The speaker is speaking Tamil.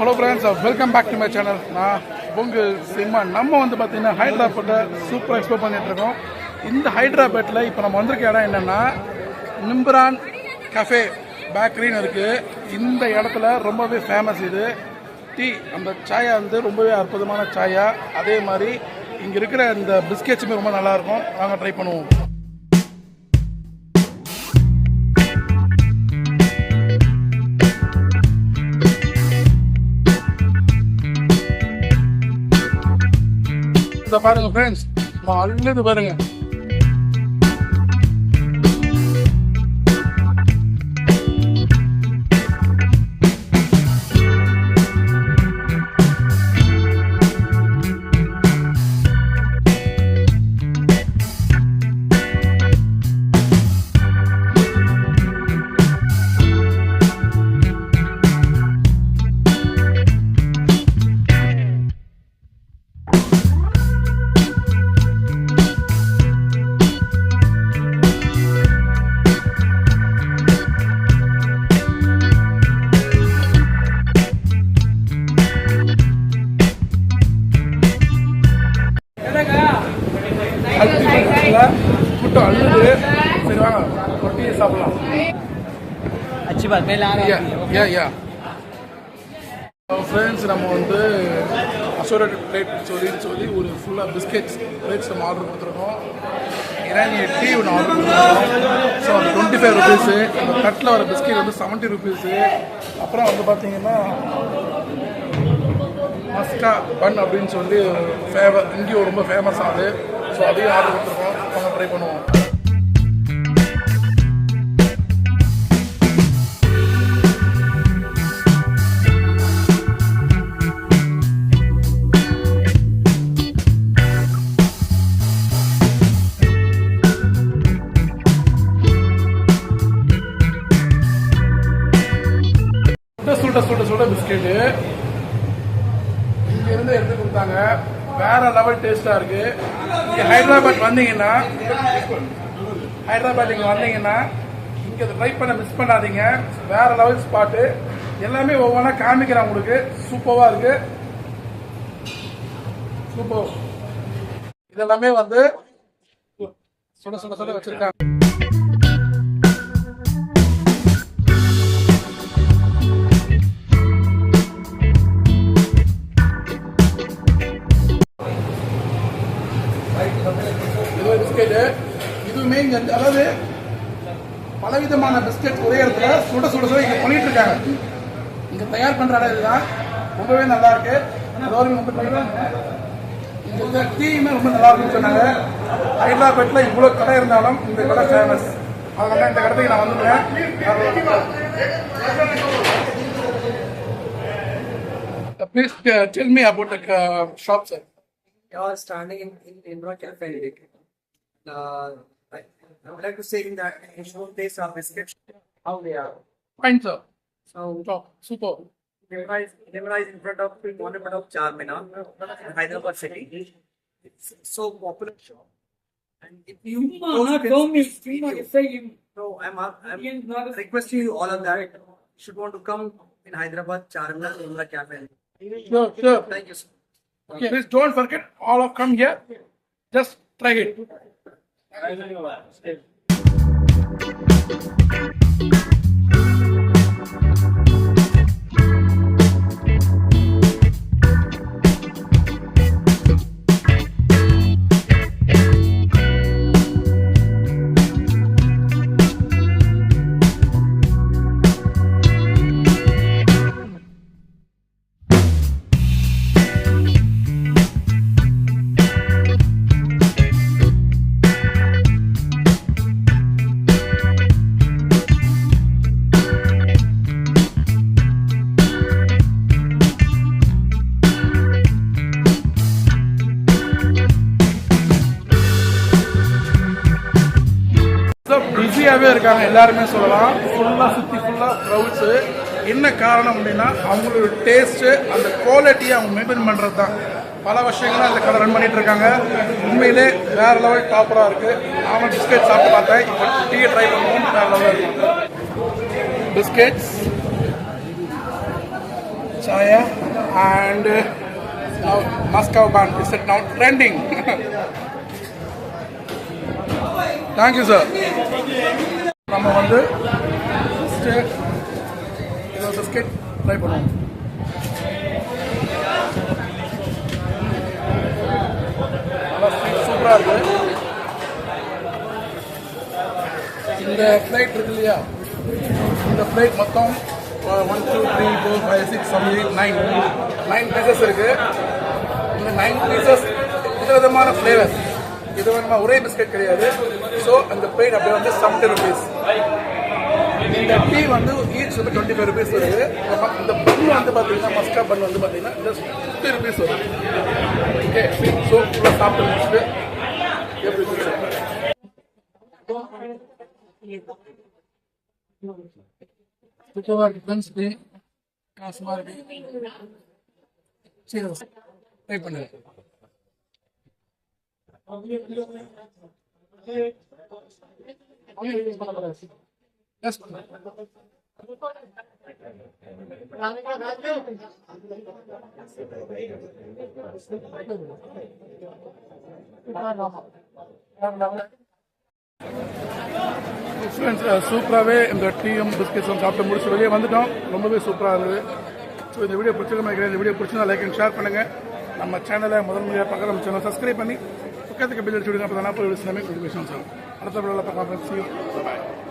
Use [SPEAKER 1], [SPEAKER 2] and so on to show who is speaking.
[SPEAKER 1] Hello friends welcome back to my channel நான் உங்கள் சிம்மா நம்ம வந்து பார்த்தீங்கன்னா ஹைதராபாத்தை சூப்பர் எக்ஸ்ப்ளோர் பண்ணிட்டு இருக்கோம். இந்த ஹைதராபாத்தில் இப்போ நம்ம வந்திருக்க இடம் என்னென்னா நிம்பரான் கஃபே பேக்கரின்னு இருக்குது இந்த இடத்துல ரொம்பவே ஃபேமஸ் இது. டீ அந்த சாயா வந்து ரொம்பவே அற்புதமான சாயா. அதே மாதிரி இங்கே இருக்கிற இந்த பிஸ்கெட்ஸுமே ரொம்ப நல்லாயிருக்கும் நாங்கள் ட்ரை பண்ணுவோம். பாருங்க ஃப்ரெண்ட்ஸ் அள்ளுது பாருங்க. யா யா ஃப்ரெண்ட்ஸ் நம்ம வந்து அசோரேட்டட் பிளேட் சொல்லின்னு சொல்லி ஒரு ஃபுல்லாக பிஸ்கெட்ஸ் பிளேட்ஸ் நம்ம ஆர்டர் கொடுத்துருக்கோம். இரானிய டீ ஒன்று ஆர்டர் கொடுத்துருக்கோம். ஸோ அது டுவெண்ட்டி ஃபைவ் ருபீஸு அந்த கட்டில் வர பிஸ்கெட் வந்து செவன்ட்டி ருபீஸு அப்புறம் வந்து பார்த்தீங்கன்னா மஸ்கா பன் அப்படின்னு சொல்லி ஃபேவர் இங்கேயும் ரொம்ப ஃபேமஸ் ஆகுது ஸோ அதையும் ஆர்டர் கொடுத்துருக்கோம். நம்ம ட்ரை பண்ணுவோம். சுட சுட சுட பிஸ்கெட்டு இங்க இருந்து எடுத்து கொடுத்தாங்க. வேற லெவல் டேஸ்டா இருக்கு. நீங்க ஹைதராபாத் வந்தீங்கன்னா ஹைதராபாத் இங்க வந்தீங்கன்னா இங்க ட்ரை பண்ண மிஸ் பண்ணாதீங்க. வேற லெவல் ஸ்பாட்டு எல்லாமே ஒவ்வொன்றா காமிக்கிறேன் உங்களுக்கு. சூப்பரா இருக்கு. சூப்பர் இதெல்லாமே வந்து சுட சுட சுட வச்சிருக்காங்க. சுட பண்ணிட்டு இருக்காங்க இங்க தயார் பண்ற இடம் இதுதான். ரொம்பவே நல்லா இருக்கு. அதோட ரொம்ப இங்க டீயுமே ரொம்ப நல்லா இருக்குன்னு சொன்னாங்க. ஹைதராபாத்ல இவ்வளவு கடை இருந்தாலும் இந்த கடை ஃபேமஸ் அதனால இந்த கடத்துக்கு நான் வந்துட்டேன் uh, me about the uh, shop, sir.
[SPEAKER 2] You are standing in, in Indra Cafe. Uh, I, I would like to say in the showcase of biscuits, how they are.
[SPEAKER 1] Fine, sir.
[SPEAKER 2] Um,
[SPEAKER 1] so,
[SPEAKER 2] so super. Memorize, is in front of one in front of Charmina, Hyderabad city. It's so popular shop. And if you
[SPEAKER 3] don't
[SPEAKER 2] tell
[SPEAKER 3] me, video, saying,
[SPEAKER 2] so I'm, I'm requesting you all of that. You should want to come in Hyderabad, Charmina, Nirmala Cafe.
[SPEAKER 1] Sure, sure.
[SPEAKER 2] Thank you, sir.
[SPEAKER 1] Okay. Please don't forget, all of come here. Just try it. பிஸியாகவே இருக்காங்க எல்லாருமே சொல்லலாம். ஃபுல்லாக சுற்றி ஃபுல்லாக க்ரௌட்ஸு என்ன காரணம் அப்படின்னா அவங்களோட டேஸ்ட்டு அந்த குவாலிட்டியை அவங்க மெயின்டைன் பண்ணுறது தான் பல வருஷங்களாக அந்த கடை ரன் பண்ணிட்டு இருக்காங்க. உண்மையிலே வேற லெவல் டாப்பராக இருக்குது நானும் பிஸ்கெட் சாப்பிட்டு பார்த்தேன். இப்போ டீ ட்ரை பண்ணுவோம். வேற லெவலில் இருக்கும் biscuits chaya and uh, now Moscow bun. Trending thank you sir நம்ம வந்து ஃபஸ்ட்டு இது பிஸ்கெட் ட்ரை பண்ணுவோம். நல்லா சூப்பராக இருக்குது இந்த ஃப்ளைட் இருக்கு இல்லையா? இந்த ஃப்ளைட் மொத்தம் one two three four five six seven eight nine nine pieces இருக்கு. இந்த நைன் பீசஸ் விதவிதமான ஃப்ளேவர்ஸ் இது வந்து ஒரே பிஸ்கட் கிடையாது. ஸோ அந்த பெயின் அப்படியே வந்து செவன்டி ருபீஸ் இந்த டீ வந்து ஈச் வந்து டுவெண்ட்டி ஃபைவ் ருபீஸ் வருது இந்த பன் வந்து பார்த்தீங்கன்னா மஸ்கா பன் வந்து பார்த்தீங்கன்னா ஜஸ்ட் ஃபிஃப்டி ருபீஸ் வருது. ஓகே ஸோ ஃபுல்லாக சாப்பிட்டு முடிச்சுட்டு எப்படி சுத்தமாக டே காசுமாக இருக்கு சரி ட்ரை பண்ணுங்க. Yes. Uh, சூப்பராகவே இந்த டீயும் பிஸ்கெட்ஸும் சாப்பிட்டு முடிச்சு வெளியே வந்துட்டோம். ரொம்பவே சூப்பராக இருந்தது. ஸோ இந்த வீடியோ பிடிச்சிருக்க நினைக்கிறேன் இந்த வீடியோ பிடிச்சிருந்தா லைக் அண்ட் ஷேர் பண்ணுங்கள் நம்ம சேனலை முதல் முறையாக பார்க்குற நம்ம சேனல் சப்ஸ்கிரைப் பண்ணி பக்கத்துக்கு பில் அடிச்சு விடுங்க அப்போ தான் போய் எல்லாமே நோட்டிஃபிகேஷன்ஸ் வரும் அடுத்த வீடியோவில் பார்க்கலாம் ஃப்ரெண்ட்ஸ் பாய்